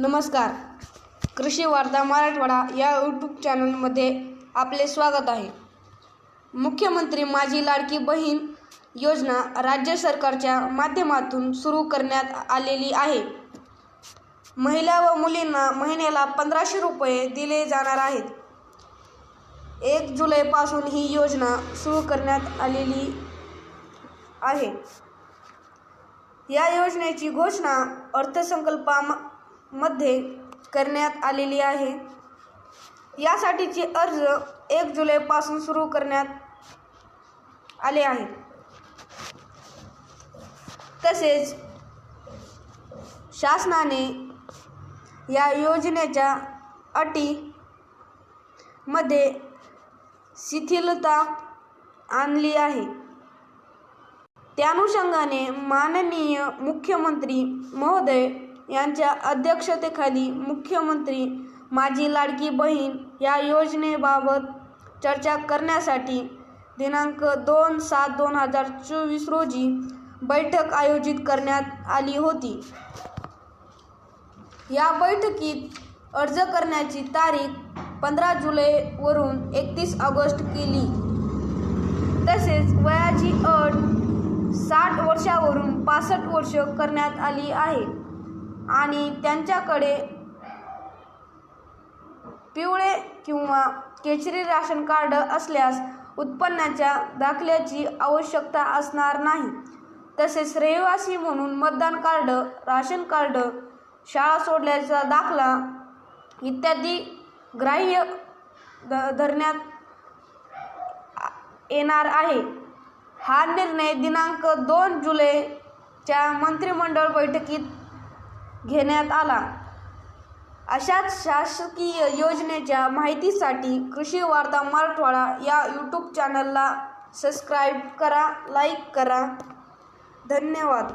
नमस्कार. कृषी वार्ता मराठवाडा या यूट्यूब चॅनलमध्ये आपले स्वागत आहे. मुख्यमंत्री माझी लाडकी बहीण योजना राज्य सरकारच्या माध्यमातून सुरू करण्यात आलेली आहे. महिला व मुलींना महिन्याला पंधराशे रुपये दिले जाणार आहेत. एक जुलैपासून ही योजना सुरू करण्यात आलेली आहे. या योजनेची घोषणा मध्ये करण्यात आलेली आहे. यासाठीचे अर्ज एक जुलैपासून सुरू करण्यात आले आहेत तसेच शासनाने या योजनेच्या अटी मध्ये शिथिलता आणली आहे. त्यानुषंगाने माननीय मुख्यमंत्री महोदय यांच्या अध्यक्षतेखाली मुख्यमंत्री माझी लाडकी बहीण या योजनेबाबत चर्चा करण्यासाठी दिनांक दोन सात दोन हजार चोवीस रोजी बैठक आयोजित करण्यात आली होती. या बैठकीत अर्ज करण्याची तारीख पंधरा जुलैवरून एकतीस ऑगस्ट केली. तसेच वयाची अट साठ वर्षावरून पासष्ट वर्ष करण्यात आली आहे. आणि त्यांच्याकडे पिवळे किंवा केशरी राशन कार्ड असल्यास उत्पन्नाच्या दाखल्याची आवश्यकता असणार नाही. तसेच रहिवासी म्हणून मतदान कार्ड राशन कार्ड शाळा सोडल्याचा दाखला इत्यादी ग्राह्य ध धरण्यात येणार आहे. हा निर्णय दिनांक दोन जुलैच्या मंत्रिमंडळ बैठकीत घेण्यात आला. अशाच शासकीय योजनेच्या माहितीसाठी कृषी वार्ता मराठवाडा या यूट्यूब चॅनलला सबस्क्राईब करा लाईक करा. धन्यवाद.